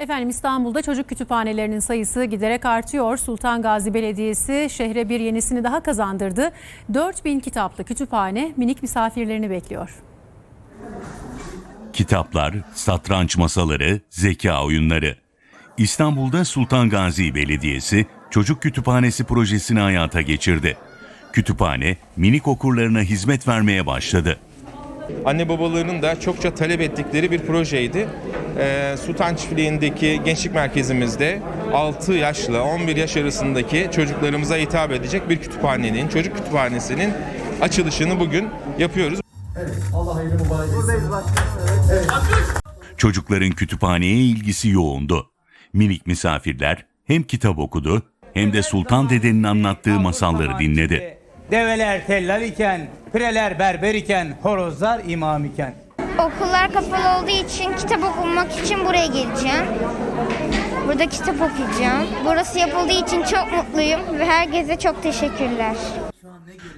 Efendim İstanbul'da çocuk kütüphanelerinin sayısı giderek artıyor. Sultan Gazi Belediyesi şehre bir yenisini daha kazandırdı. 4000 kitaplı kütüphane minik misafirlerini bekliyor. Kitaplar, satranç masaları, zeka oyunları. İstanbul'da Sultan Gazi Belediyesi çocuk kütüphanesi projesini hayata geçirdi. Kütüphane minik okurlarına hizmet vermeye başladı. Anne babaların da çokça talep ettikleri bir projeydi. Ee, Sultan Çiftliği'ndeki gençlik merkezimizde 6 yaşla 11 yaş arasındaki çocuklarımıza hitap edecek bir kütüphanenin, çocuk kütüphanesinin açılışını bugün yapıyoruz. Çocukların kütüphaneye ilgisi yoğundu. Minik misafirler hem kitap okudu hem de Sultan Dede'nin anlattığı masalları dinledi. Develer tellal iken, pireler berber iken, horozlar imam iken. Okullar kapalı olduğu için kitap okumak için buraya geleceğim. Burada kitap okuyacağım. Burası yapıldığı için çok mutluyum ve herkese çok teşekkürler.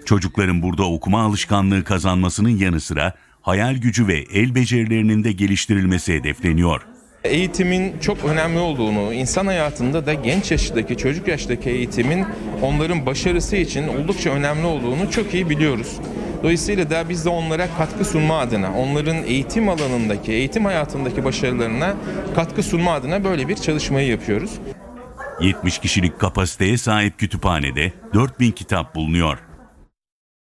Çocukların burada okuma alışkanlığı kazanmasının yanı sıra hayal gücü ve el becerilerinin de geliştirilmesi hedefleniyor. Eğitimin çok önemli olduğunu, insan hayatında da genç yaştaki, çocuk yaştaki eğitimin onların başarısı için oldukça önemli olduğunu çok iyi biliyoruz. Dolayısıyla da biz de onlara katkı sunma adına, onların eğitim alanındaki, eğitim hayatındaki başarılarına katkı sunma adına böyle bir çalışmayı yapıyoruz. 70 kişilik kapasiteye sahip kütüphanede 4000 kitap bulunuyor.